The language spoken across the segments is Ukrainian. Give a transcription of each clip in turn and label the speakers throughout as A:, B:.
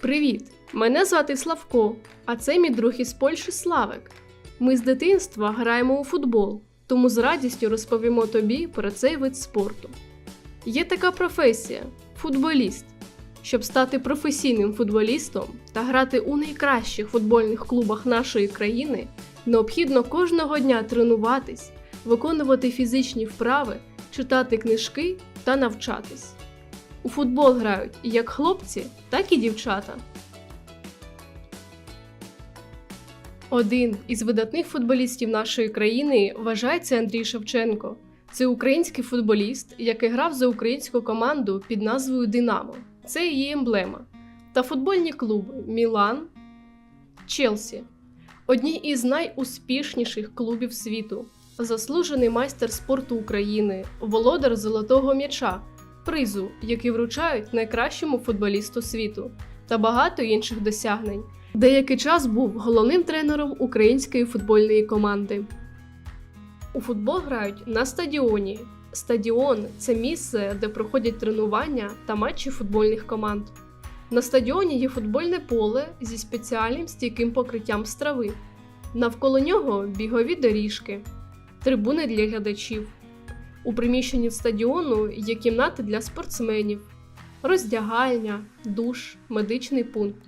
A: Привіт! Мене звати Славко, а це мій друг із Польщі Славик. Ми з дитинства граємо у футбол, тому з радістю розповімо тобі про цей вид спорту. Є така професія футболіст. Щоб стати професійним футболістом та грати у найкращих футбольних клубах нашої країни, необхідно кожного дня тренуватись, виконувати фізичні вправи, читати книжки та навчатись. У футбол грають як хлопці, так і дівчата. Один із видатних футболістів нашої країни вважається Андрій Шевченко. Це український футболіст, який грав за українську команду під назвою Динамо. Це її емблема. Та футбольні клуби Мілан, Челсі одні із найуспішніших клубів світу, заслужений майстер спорту України, володар золотого м'яча, призу, який вручають найкращому футболісту світу, та багато інших досягнень. Деякий час був головним тренером української футбольної команди. У футбол грають на стадіоні. Стадіон це місце, де проходять тренування та матчі футбольних команд. На стадіоні є футбольне поле зі спеціальним стійким покриттям з трави. Навколо нього бігові доріжки, трибуни для глядачів. У приміщенні стадіону є кімнати для спортсменів, роздягальня, душ, медичний пункт.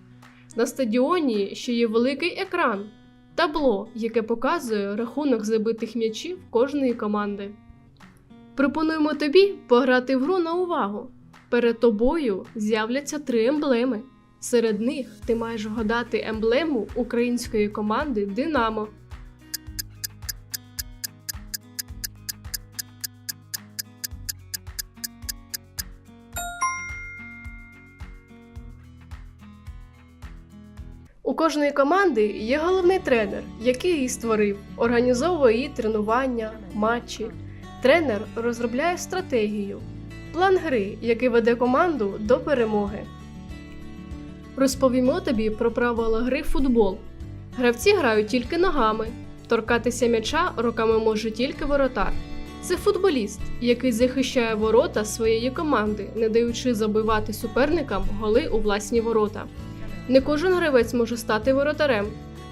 A: На стадіоні ще є великий екран, табло, яке показує рахунок забитих м'ячів кожної команди. Пропонуємо тобі пограти в гру на увагу. Перед тобою з'являться три емблеми. Серед них ти маєш вгадати емблему української команди Динамо. У кожної команди є головний тренер, який її створив, організовує її тренування, матчі. Тренер розробляє стратегію, план гри, який веде команду до перемоги. Розповімо тобі про правила гри в футбол. Гравці грають тільки ногами. Торкатися м'яча руками може тільки воротар. Це футболіст, який захищає ворота своєї команди, не даючи забивати суперникам голи у власні ворота. Не кожен гравець може стати воротарем.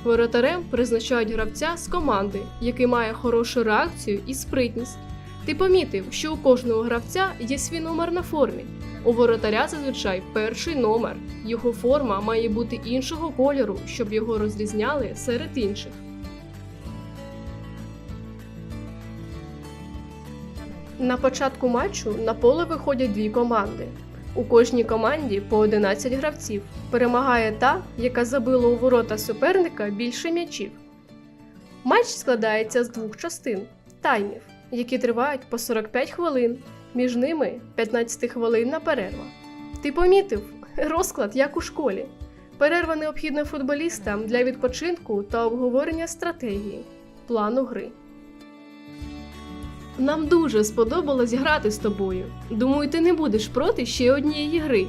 A: Воротарем призначають гравця з команди, який має хорошу реакцію і спритність. Ти помітив, що у кожного гравця є свій номер на формі. У воротаря зазвичай перший номер. Його форма має бути іншого кольору, щоб його розрізняли серед інших. На початку матчу на поле виходять дві команди. У кожній команді по 11 гравців. Перемагає та, яка забила у ворота суперника більше м'ячів. Матч складається з двох частин таймів, які тривають по 45 хвилин, між ними 15 хвилинна перерва. Ти помітив розклад як у школі. Перерва необхідна футболістам для відпочинку та обговорення стратегії, плану гри. Нам дуже сподобалось грати з тобою. Думаю, ти не будеш проти ще однієї гри.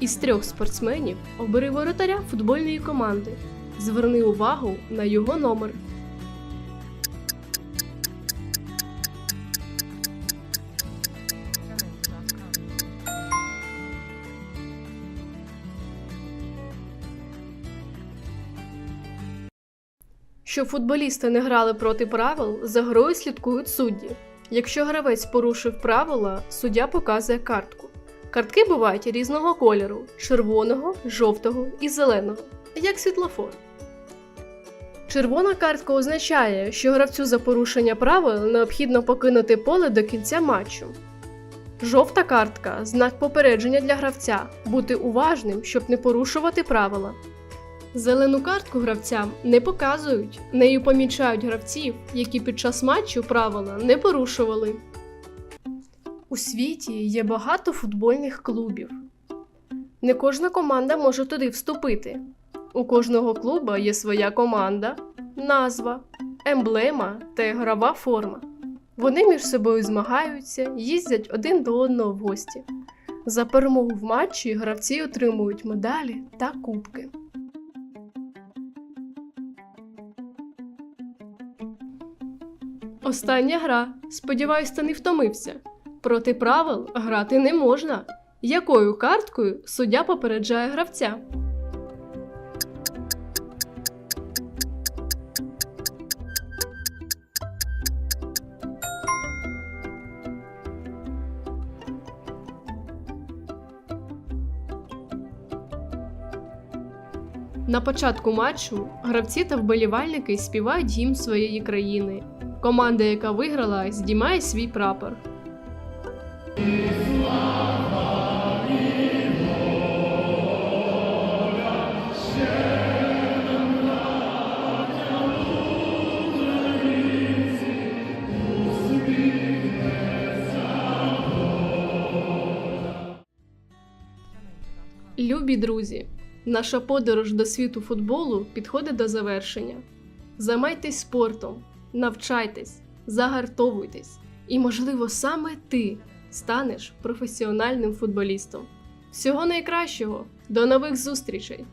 A: Із трьох спортсменів обери воротаря футбольної команди. Зверни увагу на його номер. Щоб футболісти не грали проти правил, за грою слідкують судді. Якщо гравець порушив правила, суддя показує картку. Картки бувають різного кольору: червоного, жовтого і зеленого, як світлофор. Червона картка означає, що гравцю за порушення правил необхідно покинути поле до кінця матчу. Жовта картка знак попередження для гравця бути уважним, щоб не порушувати правила. Зелену картку гравцям не показують, нею помічають гравців, які під час матчу правила не порушували. У світі є багато футбольних клубів. Не кожна команда може туди вступити. У кожного клуба є своя команда, назва, емблема та ігрова форма. Вони між собою змагаються, їздять один до одного в гості. За перемогу в матчі гравці отримують медалі та кубки. Остання гра. Сподіваюсь, ти не втомився. Проти правил грати не можна. Якою карткою суддя попереджає гравця? На початку матчу гравці та вболівальники співають гімн своєї країни. Команда, яка виграла, здіймає свій прапор. Любі друзі, наша подорож до світу футболу підходить до завершення. Займайтесь спортом, навчайтесь, загартовуйтесь, і, можливо, саме ти станеш професіональним футболістом. Всього найкращого! До нових зустрічей!